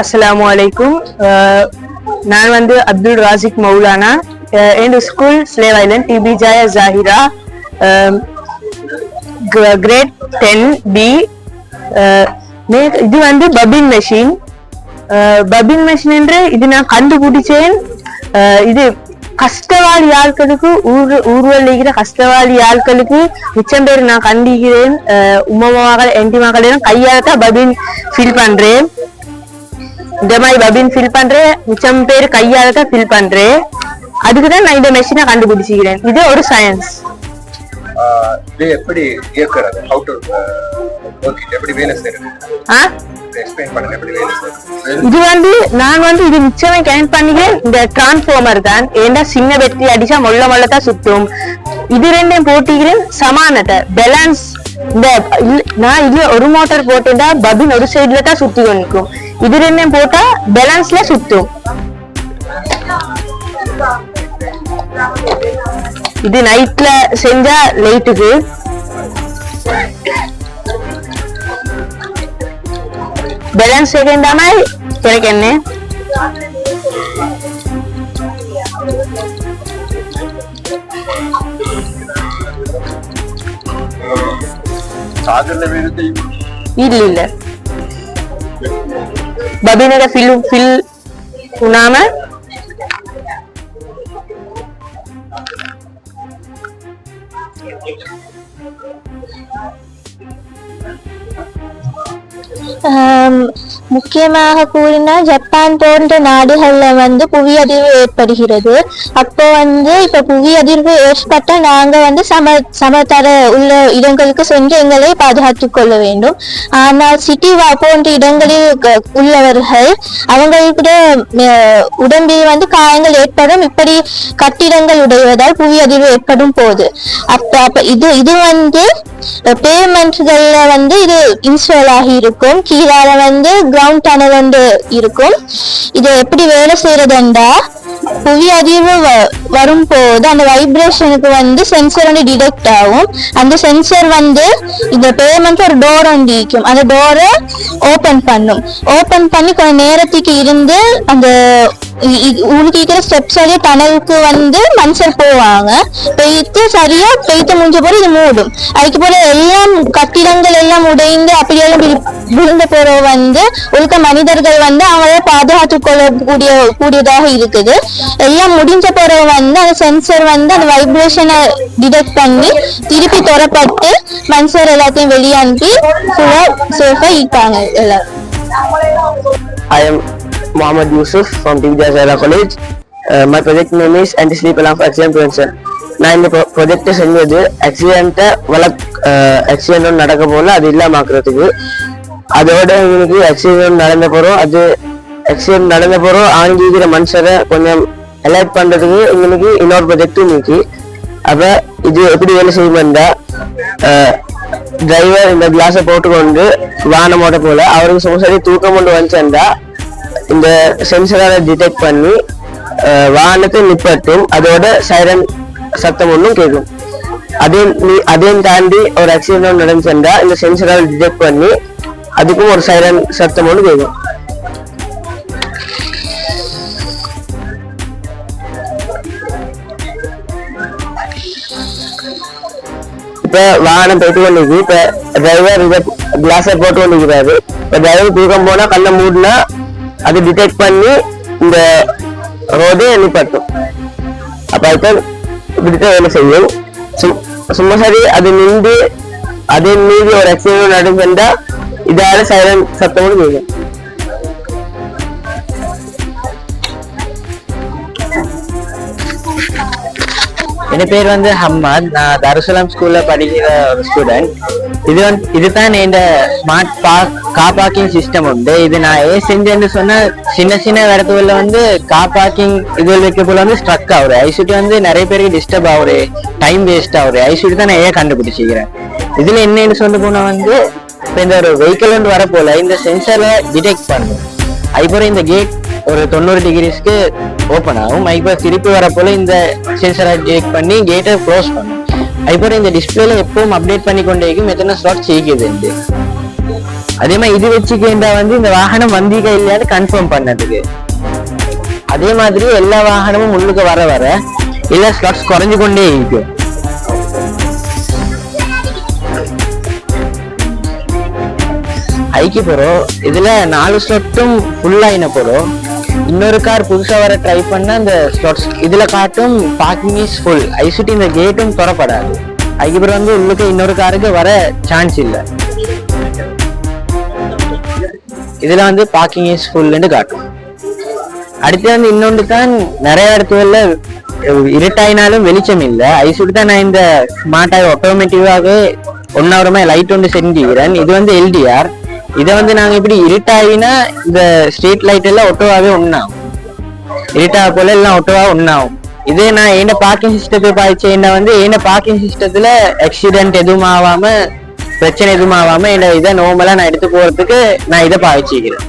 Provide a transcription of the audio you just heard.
அஸ்லாம் அலைக்கும் uh, நான் வந்து அப்துல் ராசிக் மௌலானா. Uh, என் school Slave Island T B Jayah Zahira great ten B இது வந்து பபின் மெஷின் பபின் மெஷின் என்று இது நான் கண்டுபிடிச்சேன். Uh, இது கஷ்டவாளி ஆட்களுக்கு ஊர் ஊர்வல் இருக்கிற கஷ்டவாளி ஆட்களுக்கு மிச்சம் பேர் நான் கண்டிக்கிறேன். உமா மகள் என்டி மகளிடம் கையாளத்தான் பபின் ஃபில் பண்றேன். இந்த மாதிரி பபின் ஃபில் பண்றேன். மிச்சம் பேர் கையால தான் ஃபில் பண்றேன். அதுக்கு தான் நான் இந்த மெஷினை கண்டுபிடிச்சிக்கிறேன். இது ஒரு சயின்ஸ் இது எப்படி இயக்குறது? ஹவு டு ஒர்க் எப்படி வேலை செய்யறது இது வந்து நான் வந்து இது மிச்சமே கனெக்ட் பண்ணிக்கிறேன். இந்த டிரான்ஸ்ஃபார்மர் தான். ஏன்னா சின்ன வெட்டி அடிச்சா மொள்ள மொள்ள தான் சுத்தும். இது ரெண்டையும் போட்டிக்கிறேன். சமானத்தை. பேலன்ஸ் இந்த நான் இதுல ஒரு மோட்டார் போட்டேன்டா பபின் ஒரு சைடுல தான் சுத்தி கொண்டிருக்கும் இது ரெண்டையும் போட்டா பேலன்ஸ்ல சுத்தும். இது நைட்ல செஞ்சா லைட்டுக்கு பேலன்ஸ் செகண்டாமல் எனக்கு என்ன? සාගරල විරුද්ධ ඉල්ල ඉල්ල බබින එක ෆිල් ෆිල් වුණාම Thank you. முக்கியமாக கூறினால் ஜப்பான் போன்ற நாடுகளில் வந்து புவி அதிர்வு ஏற்படுகிறது. அப்போ வந்து இப்ப புவி அதிர்வு ஏற்பட்டால் நாங்கள் வந்து சம சமதர உள்ள இடங்களுக்கு சென்று எங்களை பாதுகாத்துக் கொள்ள வேண்டும். ஆனால் சிட்டி போன்ற இடங்களில் க- உள்ளவர்கள் அவங்களுக்கு உடம்பில் வந்து காயங்கள் ஏற்படும். இப்படி கட்டிடங்கள் உடைவதால் புவி அதிர்வு ஏற்படும் போது. அப்ப அப்ப இது இது வந்து பேமெண்ட்கள்ல வந்து இது இன்ஸ்டால் ஆகி இருக்கும் இருக்கும். கீழால வந்து கிரவுண்ட் டனல் வந்து இருக்கும். இது எப்படி வேலை செய்யறதுண்டா? புவி அதிர்வு வ- வரும்போது அந்த வைப்ரேஷனுக்கு வந்து சென்சர் வந்து டிடெக்ட் ஆகும். அந்த சென்சர் வந்து இந்த பேமெண்ட் ஒரு டோர் வந்து இருக்கும் அந்த டோரை ஓபன் பண்ணும். ஓபன் பண்ணி கொஞ்சம் நேரத்துக்கு இருந்து அந்த இ- இருக்கிற ஸ்டெப்ஸ் வழியா டனலுக்கு வந்து மனுஷர் போவாங்க. பெய்த்து சரியா பெய்த்து முடிஞ்ச போது இது மூடும். அதுக்கு போல எல்லாம் கட்டிடங்கள் எல்லாம் உடைந்து அப்படியெல்லாம் விழு- விழுந்த பிறகு வந்து ஒழுக்க மனிதர்கள் வந்து அவங்கள பாதுகாத்து கொள்ளக்கூடிய கூடியதாக இருக்குது. எல்லாம் முடிஞ்ச பிறகு வந்து அந்த சென்சர் வந்து அந்த வைப்ரேஷனை டிடெக்ட் பண்ணி திருப்பி துறப்பட்டு மனுஷர் எல்லாத்தையும் வெளியே அனுப்பி ஃபுல்லாக சேஃபா இருப்பாங்க எல்லாரும். I am Muhammad Yusuf from Divya Zaira College. Uh, my project name is Anti-Sleep Alarm for Accident Prevention. நான் இந்த ப்ரொஜெக்டை செஞ்சது ஆக்சிடென்ட்டை வளர்க் ஆக்சிடென்ட் நடக்க போல அது இல்லாமக்கிறதுக்கு அதோட எங்களுக்கு ஆக்சிடென்ட் நடந்த பிறகு அது ஆக்சிடென்ட் நடந்த போகிறோம் ஆங்கிக்கிற மனுஷரை கொஞ்சம் அலர்ட் பண்ணுறதுக்கு எங்களுக்கு இன்னொரு ப்ரொஜெக்டும் இருக்கு அப்போ இது எப்படி வேலை செய்யுமெண்டா டிரைவர் uh, இந்த கிளாஸை போட்டுக்கொண்டு வாகனம் ஓட்ட போல அவருக்கு சும்மா தூக்கம் கொண்டு வந்துச்சேன்டா இந்த சென்சரால டிடெக்ட் பண்ணி வாகனத்தை நிப்பட்டும். அதோட சைரன் சத்தம் ஒன்றும் கேட்கும். அதே நீ- அதையும் தாண்டி ஒரு ஆக்சிடென்ட் நடந்துச்சுன்றா இந்த சென்சரால் டிடெக்ட் பண்ணி அதுக்கும் ஒரு சைரன் சத்தம் ஒன்று கேட்கும். இப்போ வாகனம் போயிட்டு கொண்டிருக்கு இப்போ டிரைவர் இதை கிளாஸை போட்டு கொண்டிருக்கிறாரு இப்போ டிரைவர் தூக்கம் போனால் கண்ணை மூடினா அது டிடெக்ட் பண்ணி இந்த ரோடே நிப்பாட்டும் அப்ப அதுதான் இப்படித்தான் வேலை செய்யும். சும்- சும்மா சரி அது நின்று அதே மீது ஒரு ஆக்சிடென்ட் நடந்துட்டா இதால சைலண்ட் சத்தமும் செய்யும் என் பேர் வந்து ஹம்மாத். நான் தருசலம் ஸ்கூல்ல படிக்கிற ஒரு ஸ்டூடெண்ட் இது வந்து இதுதான் இந்த smart park car parking system உண்டு. இது நான் ஏன் செஞ்சேன்னு சொன்னா சின்ன சின்ன இடத்துல வந்து கார் பார்க்கிங் இது வைக்க போல வந்து ஸ்ட்ரக் ஆகுது. ஐசிடி வந்து நிறைய பேருக்கு டிஸ்டர்ப் ஆகுது. டைம் வேஸ்ட் ஆகுது. ஐசிடி தான் நான் ஏன் கண்டுபிடிச்சிக்கிறேன்? இதுல என்னன்னு சொல்ல போனா வந்து இப்போ இந்த ஒரு வெஹிக்கிள் வந்து வர போல இந்த சென்சரை டிடெக்ட் பண்ணும் அதுக்கப்புறம் இந்த கேட் ஒரு தொண்ணூறு டிகிரிஸ்க்கு ஓப்பன் ஆகும். அதுக்கப்புறம் திருப்பி வரப்போல இந்த சென்சரை டிடெக்ட் பண்ணி கேட்டை க்ளோஸ் பண்ணும் அதுக்கப்புறம் இந்த டிஸ்பிளேல எப்பவும் அப்டேட் பண்ணி கொண்டே இருக்கும். எத்தனை ஸ்லாட் செய்யுது அதே மாதிரி இது வச்சுக்கிட்டா வந்து இந்த வாகனம் வந்தீங்க இல்லையான்னு கன்ஃபார்ம் பண்ணதுக்கு. அதே மாதிரி எல்லா வாகனமும் முன்னுக்கு வர வர எல்லா ஸ்லாட்ஸ் குறைஞ்சு கொண்டே இருக்கும். ஐக்கிய போறோம். இதுல நாலு ஸ்லாட்டும் ஃபுல் ஆயின போறோம். இன்னொரு கார் புதுசா வர ட்ரை பண்ண அந்த ஸ்லாட்ஸ் இதுல காட்டும் பார்க்கிங் இஸ் ஃபுல் ஐ இந்த கேட்டும் தொடப்படாது அதுக்கப்புறம் வந்து உள்ளுக்கு இன்னொரு காருக்கு வர சான்ஸ் இல்லை. இதில் வந்து பார்க்கிங் இஸ் ஃபுல்லுன்னு காட்டும். அடுத்து வந்து இன்னொன்று தான் நிறைய இடத்துல இருட்டாயினாலும் வெளிச்சம் இல்லை. ஐசுட்டு தான் நான் இந்த ஸ்மார்ட்டாக ஆட்டோமேட்டிவாகவே ஒன்னாவரமா லைட் ஒன்று செஞ்சுக்கிறேன். இது வந்து எல்டிஆர் இதை வந்து நாங்க இப்படி இருட்டாயினா இந்த ஸ்ட்ரீட் லைட் எல்லாம் ஒட்டவாவே ஒன்னாகும் இருட்டா போல எல்லாம் ஒட்டவா ஒன்னாகும் இதே நான் என்ன பார்க்கிங் சிஸ்டத்தை பாய்ச்சேன்னா வந்து என்ன பார்க்கிங் சிஸ்டத்துல ஆக்சிடென்ட் எதுவும் ஆகாம பிரச்சனை எதுவும் ஆகாம என்ன இதை நார்மலா நான் எடுத்து போறதுக்கு நான் இதை பாய்ச்சிக்கிறேன்